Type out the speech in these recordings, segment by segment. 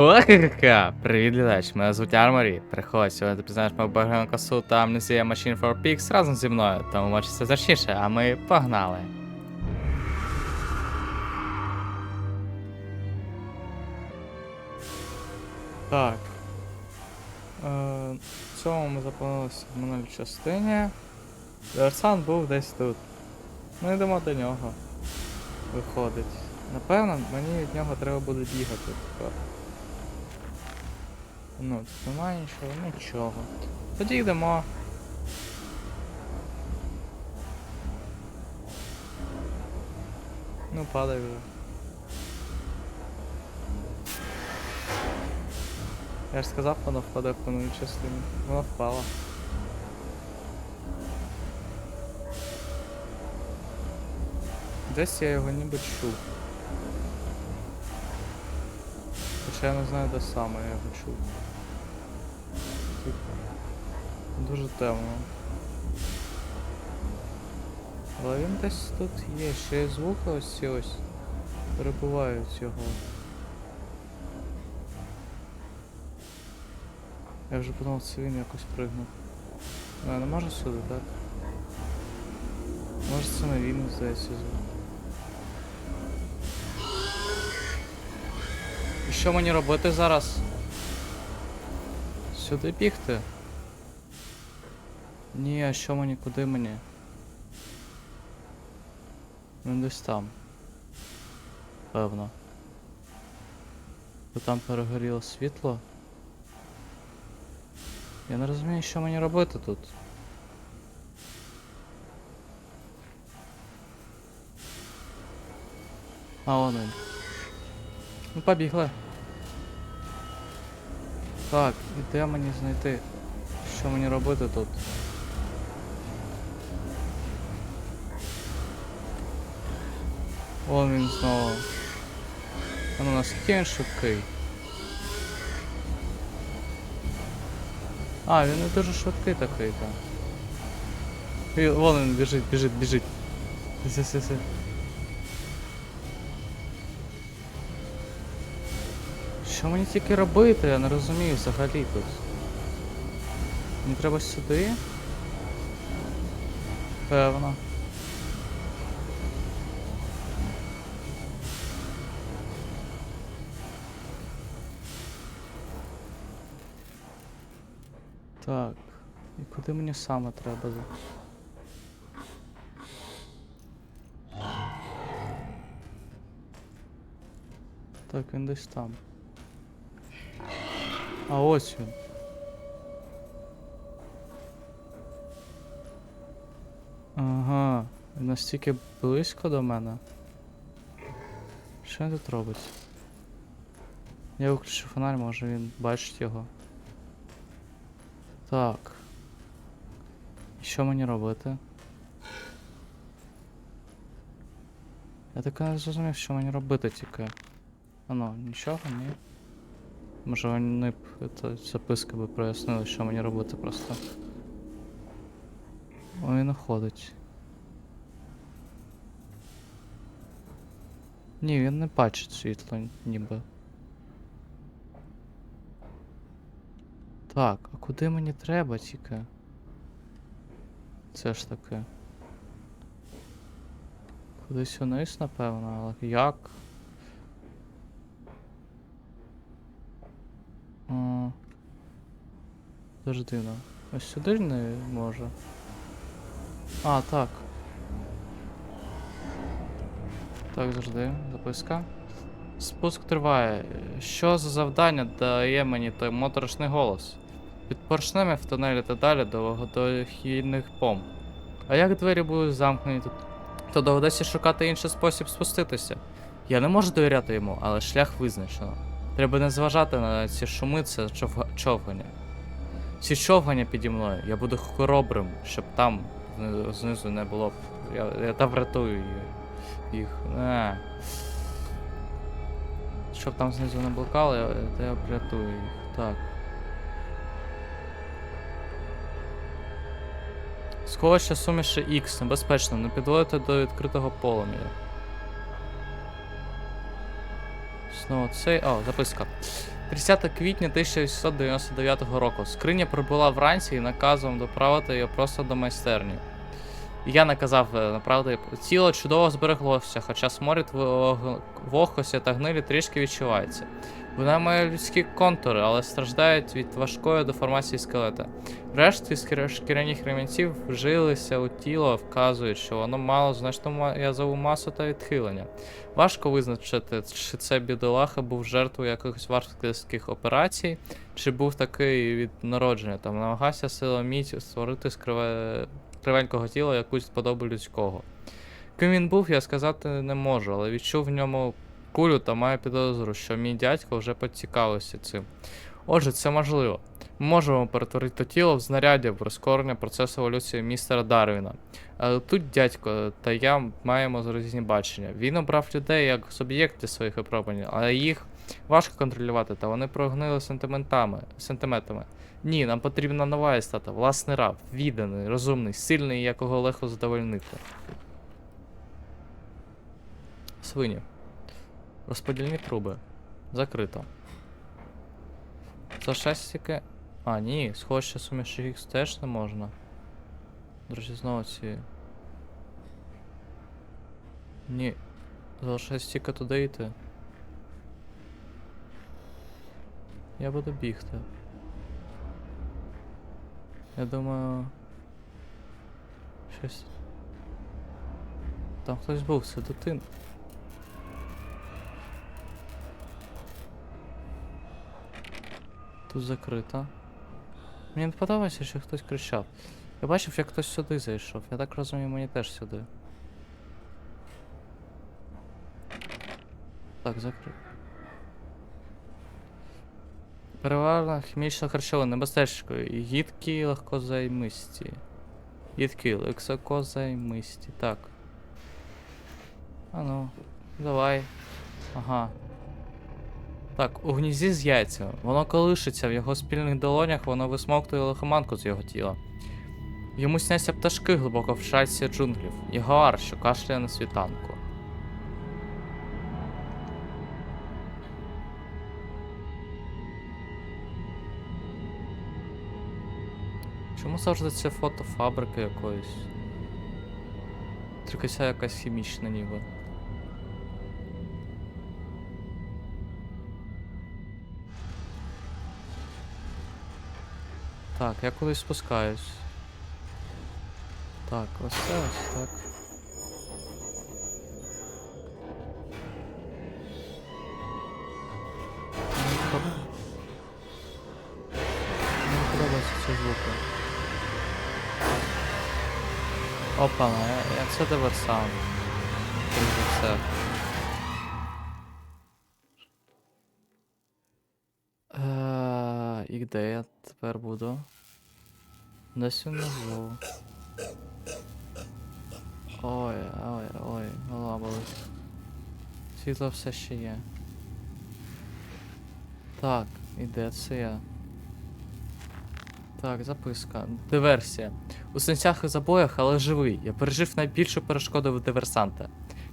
Ха-ха-ха! Привіт, глядач, мене звуть Арморі. Приходь, сьогодні ти пізнаєш мою багану косу та Amnesia Machine for Pigs разом зі мною, тому мочиться зручніше, а ми погнали. Так. Е, в цьому ми запланувалися в минулій частині. Диверсант був десь тут. Ми йдемо до нього. Виходить. Напевно, мені від нього треба буде бігати тепер. Ну, тут немає нічого, нічого. Тоді йдемо. Ну, падай вже. Я ж сказав, воно впаде в минулій частині. Воно впало. Десь я його ніби чув. Хоча я не знаю, де саме я його чув. Дуже темно. Але він десь тут є, ще звуки ось ці ось перебувають його. Я вже подумав, це він якось пригнув. А, не може сюди, так? Може це не він, здається, звук. І що мені робити зараз? Сюди бігти? Ні, а що мені, куди мені? Він десь там. Певно. Бо там перегоріло світло. Я не розумію, що мені робити тут. А він. Ну побігли. Так, і де мені знайти? Що мені робити тут? Вон він знову. А ну наскільки він швидкий? А, він не дуже швидкий такий, так. Вон він біжить, біжить, біжить. Що мені тільки робити? Я не розумію взагалі тут. Мені треба сюди? Певно. Так. І куди мені саме треба? Так, він десь там. А ось він. Ага, він настільки близько до мене. Що він тут робить? Я виключу фонарь, може він бачить його. Так. І що мені робити? Я так не зрозумів, що мені робити тільки. А ну, нічого, ні. Може вони б це, записки би прояснили, що мені робити просто. Ой, він уходить. Ні, він не бачить світло, ніби. Так, а куди мені треба тільки? Це ж таке. Кудись вниз, напевно, але як? Дуже дивно. Ось сюди не може. А, так. Так, завжди. Записка. Спуск триває. Що за завдання дає мені той моторошний голос? Під поршнями в тунелі та далі до водохідних помп. А як двері будуть замкнені тут? То доведеться шукати інший спосіб спуститися. Я не можу довіряти йому, але шлях визначено. Треба не зважати на ці шуми, це човга- човгання. Ці човгання піді мною. Я буду хоробрим, щоб там знизу не було. Я, я та врятую їх. Не. Щоб там знизу не блукало, я, я врятую їх. Так. Сховище суміші X небезпечно, не підводити до відкритого полум'я. Знову оцей. О, записка. 30 квітня 1899 року. Скриня прибула вранці і наказом доправити її просто до майстерні. Я наказав е, направити тіло чудово збереглося, хоча сморід вогкості та гнилі трішки відчувається. Вона має людські контури, але страждають від важкої деформації скелета. Рештки скір- шкіряних ремінців вжилися у тіло, вказують, що воно мало значну ма- язову масу та відхилення. Важко визначити, чи це бідолаха був жертвою якихось варварських операцій, чи був такий від народження, там намагався силоміць створити з криве... кривенького тіла якусь подобу людського. Ким він був, я сказати не можу, але відчув в ньому кулю та маю підозру, що мій дядько вже поцікавився цим. Отже, це можливо. Ми можемо перетворити тіло в знаряддя в прискорення процесу еволюції містера Дарвіна. Але тут дядько та я маємо різні бачення. Він обрав людей як суб'єкти своїх випробувань, але їх важко контролювати, та вони прогнили сентиментами, сентиментами. Ні, нам потрібна нова істота, власний раб, відданий, розумний, сильний, якого легко задовольнити. Свині. Розподільні труби. Закрито. За шестики. А, ні, схоже, суміш їх теж не можна. Друзі, знову ці. Ні. Залишається тільки туди йти. Я буду бігти. Я думаю. Щось. Там хтось був, це дитина. Тут закрито. Мені не подобається, що хтось кричав. Я бачив, як хтось сюди зайшов. Я так розумію, мені теж сюди. Так, закрив. Переварна хімічна харчова небезпечно. Гідкі легкозаймисті. Гідкі лексокозаймисті. Так. А ну, давай. Ага. Так, у гнізді з яйцями. Воно колишиться в його спільних долонях, воно висмоктує лихоманку з його тіла. Йому сняться пташки глибоко в шальці джунглів. Його ар, що кашляє на світанку. Чому завжди це фото фабрики якоїсь? Ця якась хімічна ніби. Так, я кудись спускаюсь. Так, ось це ось так. Мені подоб- Мені подобаються ці звуки. Опа, я, я це диверсант. Все. Е, І де я тепер буду? Десь внизу. Ой, ой, ой, голова. Світло все ще є. Так, і де це я? Так, записка. Диверсія. У сенсях і забоях, але живий. Я пережив найбільшу перешкоду від диверсанта.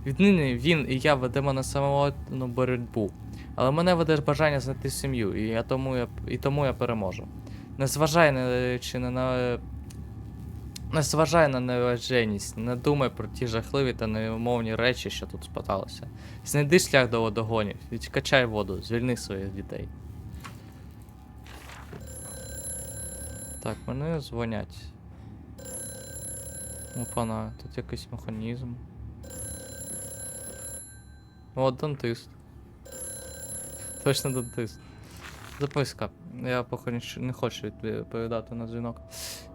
Віднині він і я ведемо на самотну боротьбу. Але мене веде бажання знайти сім'ю, і я тому я і тому я переможу. Не зважай на на. Не на неваженість, не думай про ті жахливі та невимовні речі, що тут споталися. Знайди шлях до водогонів, відкачай воду, звільни своїх дітей. Так, мене дзвонять. Опана, тут якийсь механізм. О, дантист. Точно дантист. Записка. Я поки не хочу відповідати на дзвінок.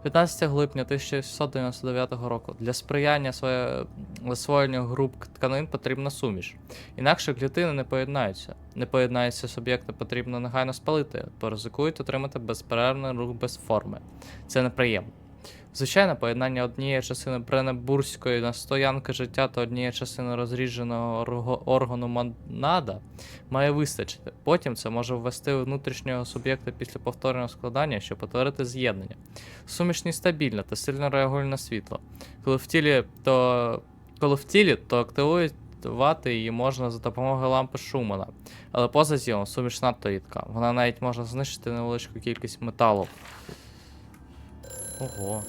15 липня 1699 року. Для сприяння своє... груп тканин потрібна суміш. Інакше клітини не поєднаються. Не поєднаються суб'єкти, потрібно негайно спалити, бо ризикують отримати безперервний рух без форми. Це неприємно. Звичайно, поєднання однієї частини бренебурзької настоянки життя та однієї частини розрідженого органу монада має вистачити. Потім це може ввести внутрішнього суб'єкта після повторного складання, щоб повторити з'єднання. Суміш нестабільна та сильно реагує на світло. Коли в тілі, то коли в тілі, то активують ліквідувати її можна за допомогою лампи Шумана. Але поза тілом суміш надто рідка. Вона навіть може знищити невеличку кількість металу. Ого.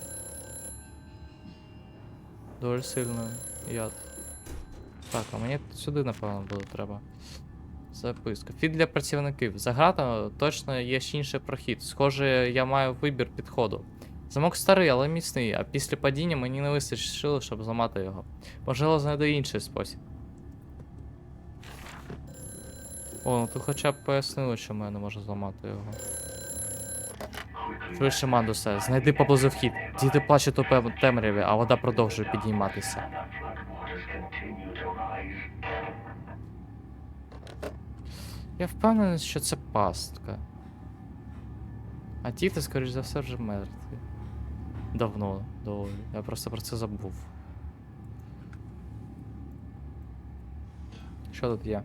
Дуже сильно яд. Так, а мені сюди, напевно, буде треба. Записка. Фід для працівників. За гратами точно є ще інший прохід. Схоже, я маю вибір підходу. Замок старий, але міцний, а після падіння мені не вистачило, щоб зламати його. Можливо, знайду інший спосіб. О, ну тут хоча б пояснили, чому я не можу зламати його. Швидше, Мандусе, знайди поблизу вхід. Діти плачуть у темряві, а вода продовжує підійматися. Я впевнений, що це пастка. А діти, скоріш за все, вже мертві. Давно, доволі. Я просто про це забув. Що тут є?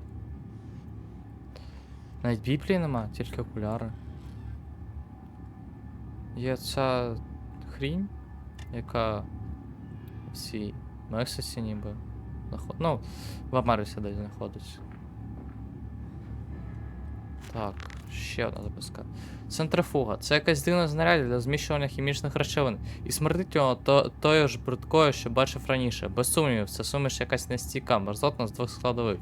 Навіть Біблії нема, тільки окуляри. Є ця хрінь, яка в цій Мексиці ніби знаход... Ну, в Америці десь знаходиться. Так, ще одна записка. Центрифуга. Це якась дивна знаряддя для зміщування хімічних речовин. І смердить його то, тою ж бридкою, що бачив раніше. Без сумнівів, це суміш якась нестійка, мерзотна з двох складових.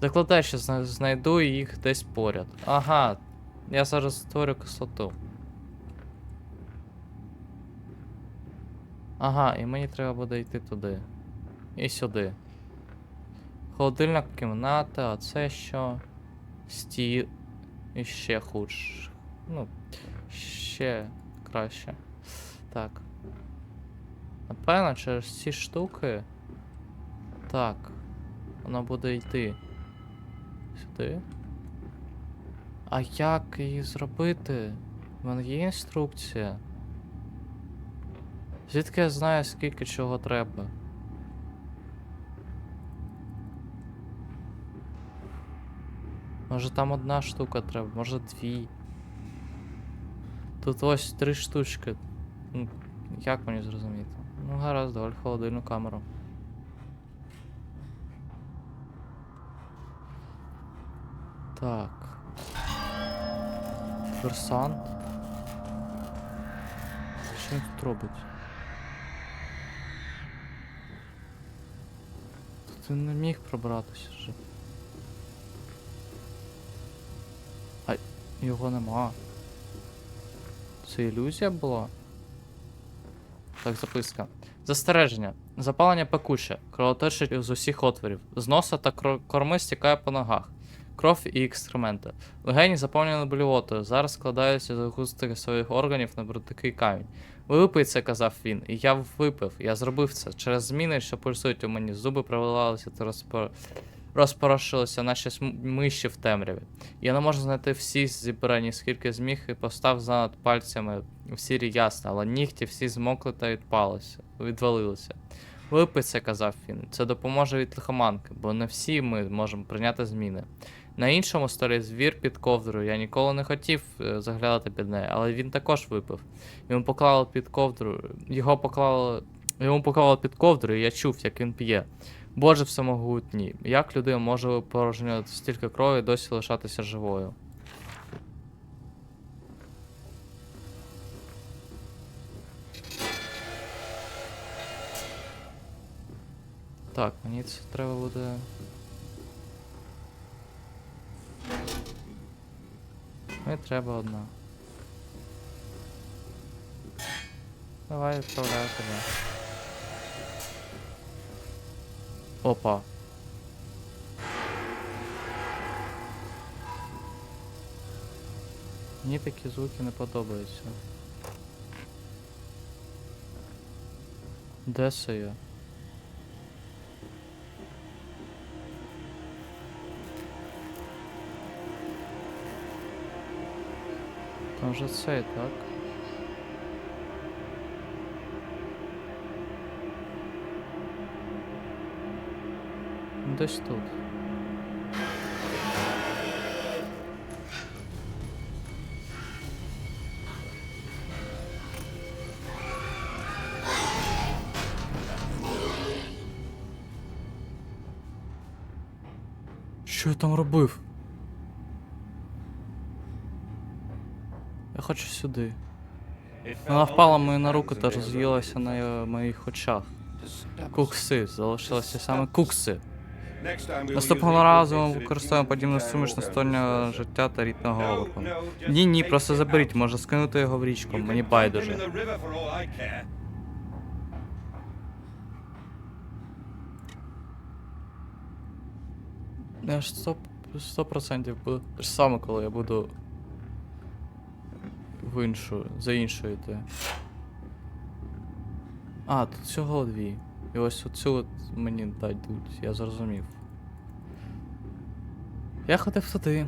Закладаю, що знайду їх десь поряд. Ага, я зараз створю кислоту. Ага, і мені треба буде йти туди. І сюди. Холодильна кімната, а це що? Стіл. І ще худше. Ну, ще краще. Так. Напевно, через ці штуки. Так. Воно буде йти. Сюди. А як її зробити? У мене є інструкція. Звідки я знаю, скільки чого треба? Може там одна штука треба, може дві. Тут ось три штучки. Ну, як мені зрозуміти? Ну гаразд, давай холодильну камеру. Так. Версант. Що він тут робить? Він не міг пробратися вже. А його нема. Це ілюзія була? Так, записка. Застереження. Запалення пекуче. Кровоточить з усіх отворів. З носа та корми стікає по ногах. Кров і екскременти. Легені заповнені блювотою. Зараз складаються з густих своїх органів на брудкий камінь. Випий це, казав він, і я випив. Я зробив це. Через зміни, що пульсують у мені, зуби провалилися та розпор... розпорошилися, см- миші в темряві. Я не можу знайти всі зібрані, скільки зміг, і постав занад пальцями в сірі ясно, але нігті всі змокли та відпалися, відвалилися. Випий це, казав він. Це допоможе від лихоманки, бо не всі ми можемо прийняти зміни. На іншому столі звір під ковдрою. Я ніколи не хотів е, заглядати під неї, але він також випив. Йому поклали під ковдру. Його поклали. Йому поклали під ковдру, і я чув, як він п'є. Боже всемогутній, як людина може порожнювати стільки крові і досі лишатися живою? Так, мені це треба буде. Мені треба одна. Давай відправляю тебе. Опа. Мені такі звуки не подобаються. Де це я? Там же цей, так? Ну, Десь тут. Що я там робив? Хочу сюди. Вона впала мені на руку та роз'їлася на е, моїх очах. Кукси, залишилися саме кукси. Наступного разу ми використовуємо подібну суміш на стороні життя та рідного голову. Ні, ні, просто заберіть, можна скинути його в річку, мені байдуже. Я ж сто, сто процентів буду. Те ж саме, коли я буду в іншу, за іншою йти. А, тут всього дві. І ось оцю от мені дадуть, я зрозумів. Я ходив туди.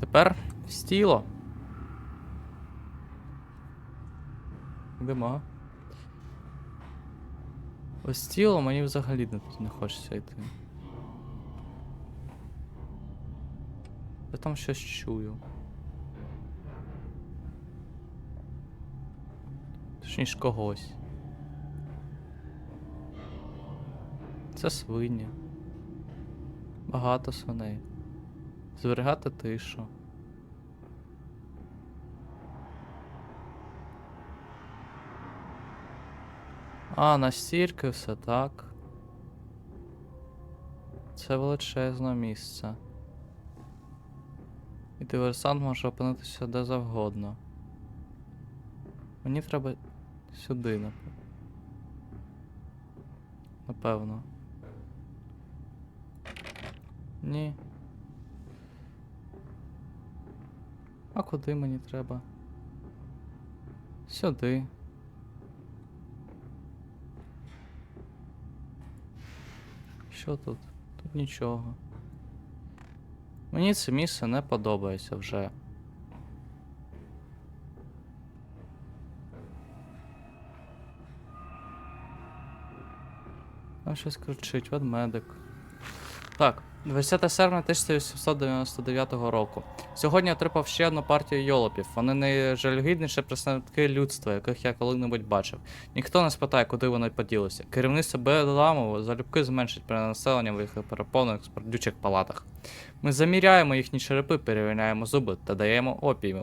Тепер стіло. Йдемо. Ось тіло мені взагалі не хочеться йти. Я там щось чую. Точніше когось. Це свині. Багато свиней. Зберігати тишу. А, настільки все так. Це величезне місце. І диверсант може опинитися де завгодно. Мені треба сюди, нап- напевно. Ні. А куди мені треба? Сюди. Що тут? Тут нічого. Мені це місце не подобається вже. Там щось кричить, ведмедик. Так, 20 серпня 1899 року. Сьогодні отримав ще одну партію йолопів. Вони найжальогідніші представники людства, яких я коли-небудь бачив. Ніхто не спитає, куди вони поділися. Керівництво Беламову залюбки зменшить перенаселення в їх переповнених смердючих палатах. Ми заміряємо їхні черепи, перевіряємо зуби та даємо опій,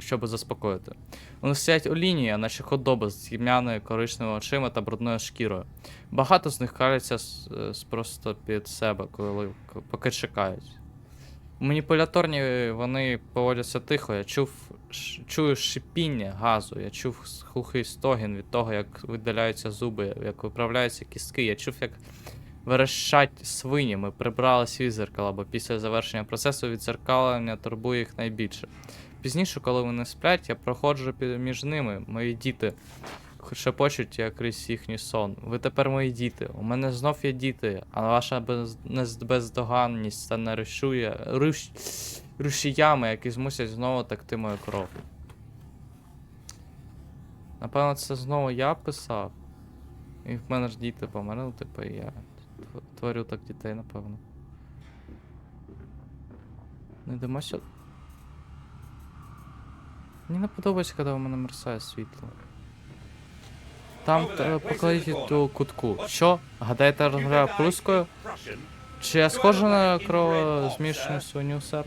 щоб заспокоїти. Вони стоять у лінії, наче худоби з тьмяною коричневими очима та брудною шкірою. Багато з них каляться е, просто під себе, коли поки чекають. Маніпуляторні вони поводяться тихо. Я чув чую шипіння газу, я чув с- глухий стогін від того, як видаляються зуби, як виправляються кістки. Я чув, як верещать свині. Ми прибрали свій зеркала, бо після завершення процесу відзеркалення турбує їх найбільше. Пізніше, коли вони сплять, я проходжу між ними, мої діти. Шепочуть я крізь їхній сон. Ви тепер мої діти. У мене знов є діти, а ваша без... бездоганність стане рушує руш... рушіями, які змусять знову текти мою кров. Напевно, це знову я писав. І в мене ж діти померли, типу, і я творю так дітей, напевно. Не йдемо сюди. Мені не подобається, коли у мене мерсає світло. Там е, покладіть до кутку. Що? Гадаєте, розмовляю прускою? Чи я схожа на кровозмішану свиню, сер?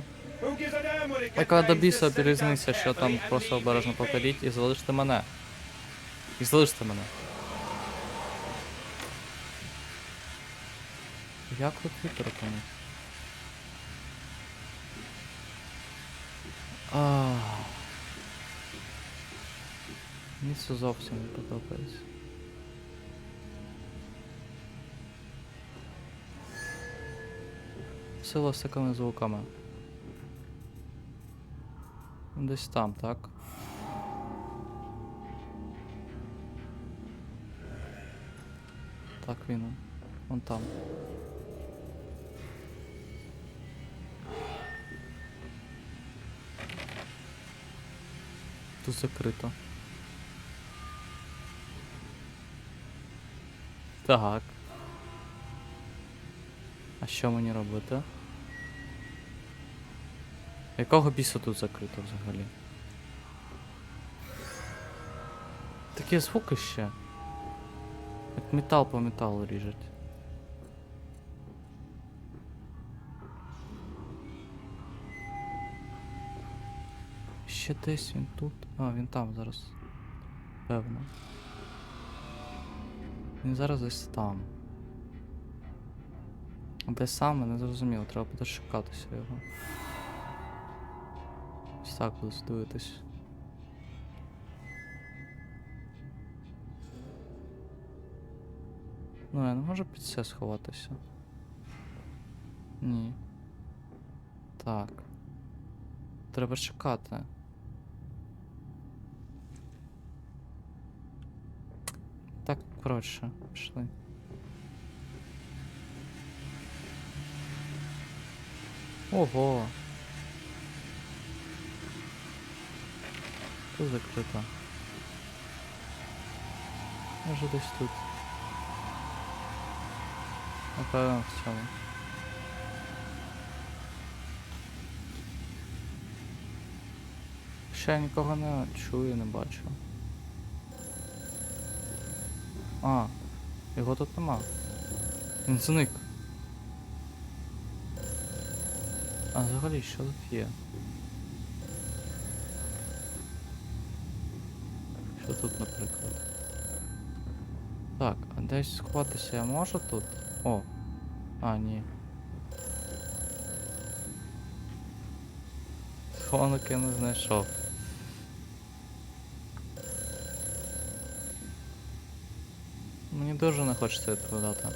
Яка до біса різниця, що там просто обережно покладіть і залиште мене. І залиште мене. Як тут вітер опинив? А. Мені це зовсім не подобається. Сила з такими звуками. Десь там, так? Так він. Вон там. Тут закрито. Так. А що мені робити? Якого біса тут закрито взагалі? Такі звуки ще. Як метал по металу ріжуть. Ще десь він тут. А, він там зараз. Певно. Він зараз десь там. Де саме, не зрозуміло, треба буде шукатися його. Ось так буду дивитись. Ну, я не можу під це сховатися. Ні. Так. Треба чекати. Коротше, пішли. Ого. Тут закрито. Може десь тут. Напевно, в цьому. Ще я нікого не чую, не бачу. А, його тут нема. Він зник. А взагалі, що тут є? Що тут, наприклад? Так, а десь сховатися я можу тут? О. А, ні. Схованок я не знайшов. Мені дуже не хочеться відповідати.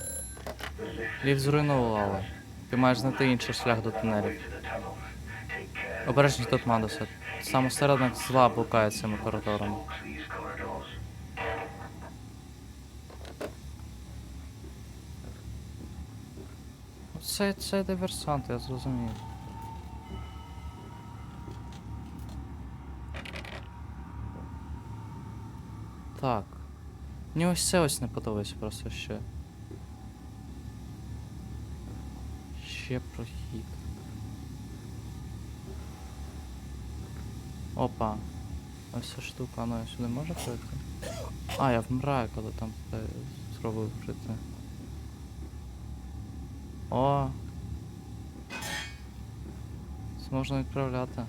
Лів зруйнували. Ти маєш знайти інший шлях до тунелів. Обережні тут Мадоса. Саме середник зла блукає цими коридорами. Це, це диверсант, я зрозумів. Так. Мені ось це ось не подобається просто ще. Ще прохід. Опа. Ось ця штука, вона сюди може пройти? А, я вмираю, коли там е, спробую пройти. О! Це можна відправляти.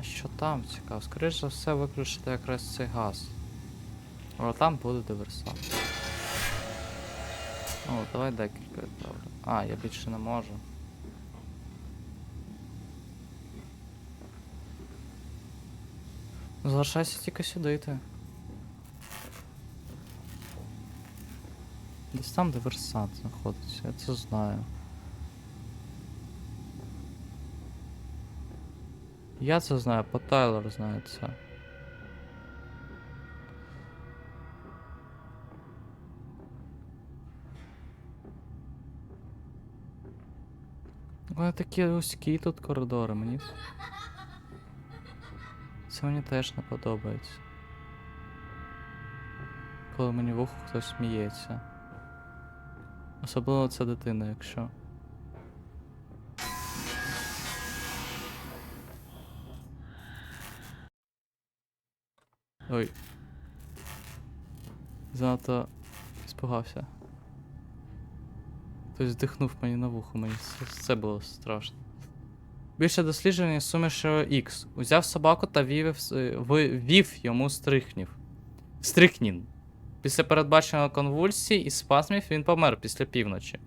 А що там цікаво? Скоріше за все виключити якраз цей газ. О, там буде диверсант. О, давай декілька відправлю. А, я більше не можу. Залишайся тільки сюди. Десь там диверсант знаходиться, я це знаю. Я це знаю, по Тайлер знає це. Вони такі вузькі тут коридори, мені. Це мені теж не подобається. Коли мені в ухо хтось сміється. Особливо це дитина, якщо. Ой. Занадто спугався. Хтось вдихнув мені на вухо, мені це, це було страшно. Більше дослідження суміші X. Узяв собаку та вів, ввів йому стрихнів. Стрихнін. Після передбаченої конвульсії і спазмів він помер після півночі.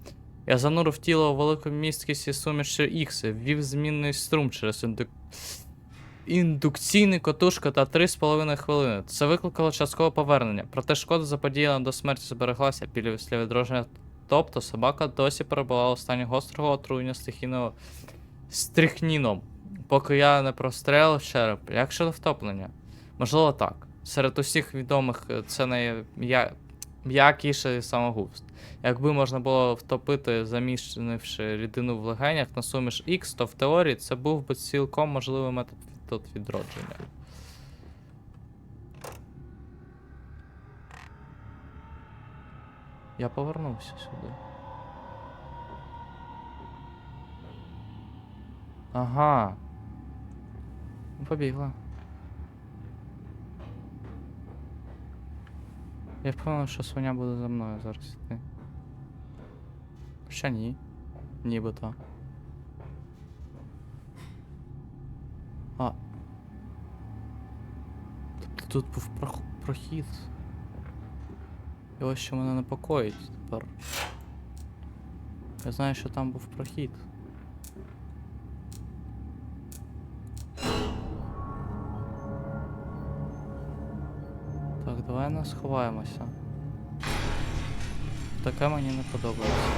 Я занурив тіло у велику місткість суміші X, ввів змінний струм через індук... індукційний котушка та 3,5 хвилини. Це викликало часткове повернення, проте шкода заподіяна до смерті збереглася після відродження. Тобто собака досі перебувала у стані гострого отруєння стихійного стрихніном, поки я не прострелив череп. Як щодо втоплення? Можливо, так. Серед усіх відомих е, це найм'якіший самогубств. Якби можна було втопити, заміщенивши рідину в легенях на суміш X, то в теорії це був би цілком можливий метод відродження. Я повернувся сюди. Ага. Побігла. Я впевнений, що свиня буде за мною зараз йти. Хоча ні. Нібито. А. Тобто тут був прох- прохід. І ось що мене непокоїть тепер. Я знаю, що там був прохід. Так, давай не сховаємося. Таке мені не подобається.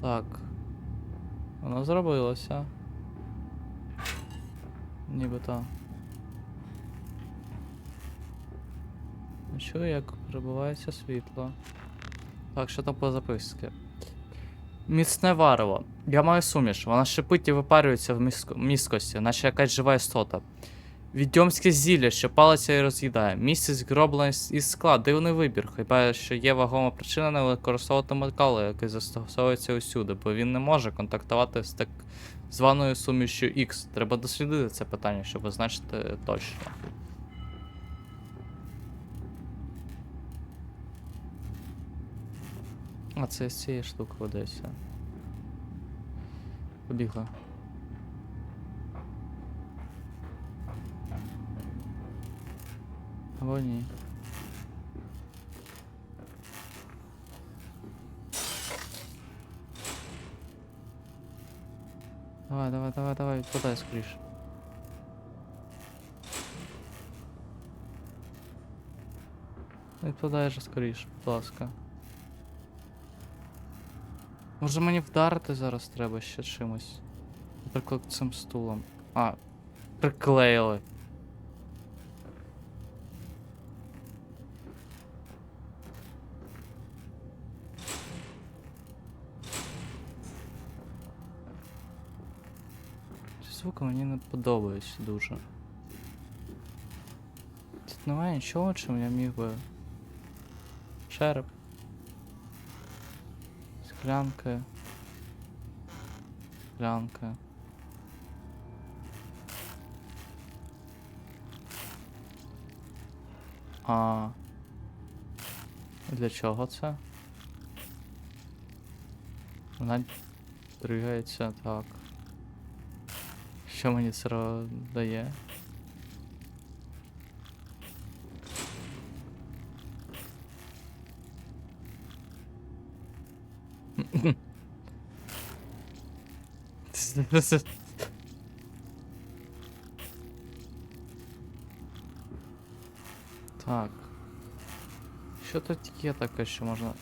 Так. Воно зробилося. Нібито. Чую, як прибувається світло. Так, що там по записці? Міцне варево. Я маю суміш. Вона шипить і випарюється в міско- міскості, наче якась жива істота. Відьомське зілля, що палиться і роз'їдає. Місяць зроблений із скла, дивний вибір. Хіба що є вагома причина не використовувати метали, який застосовується усюди, бо він не може контактувати з так званою сумішю X. Треба дослідити це питання, щоб визначити точно. А це з цієї штуки ведеться. Побігла. Або ні. Давай, давай, давай, давай, відпадай скоріше. Відпадай же скоріше, будь ласка. Може мені вдарити зараз треба ще чимось? Наприклад, цим стулом. А, приклеїли. Звуки мені не подобаються дуже. Тут немає нічого, чим я міг би. Череп. Склянки. Склянка. А. Для чого це? Вона дригається так. Що мені це ро- дає? Так. Що тут є таке, що можна.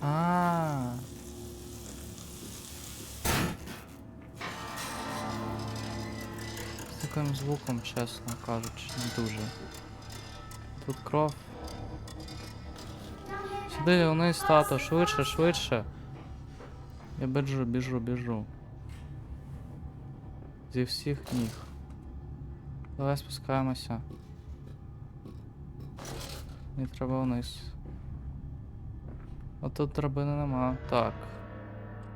А. Таким звуком, чесно кажучи, не дуже. Тут кров. Сюди вниз, тато, швидше, швидше. Я біжу, біжу, біжу. Зі всіх ніг. Давай спускаємося. Мені треба вниз. А тут драбини нема. Так.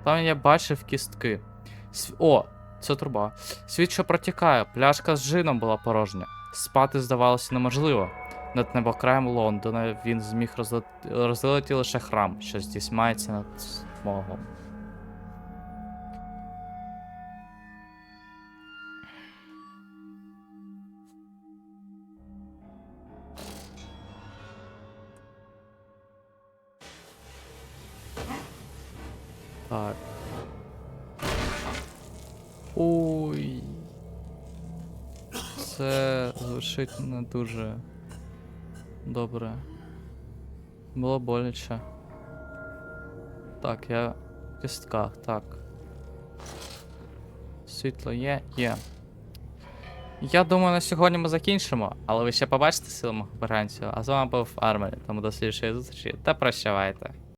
Там я бачив кістки. О, це труба. Світ, що протікає, пляшка з жином була порожня. Спати здавалося неможливо. Над небокраєм Лондона він зміг розлет... розлетіти лише храм, що здійсняється над смогом. Звучить не дуже добре. Було боляче. Так, я в кістках, так. Світло є? Є. Я думаю, на сьогодні ми закінчимо, але ви ще побачите силу мого. А з вами був Армелі, тому до слідчої зустрічі та прощавайте.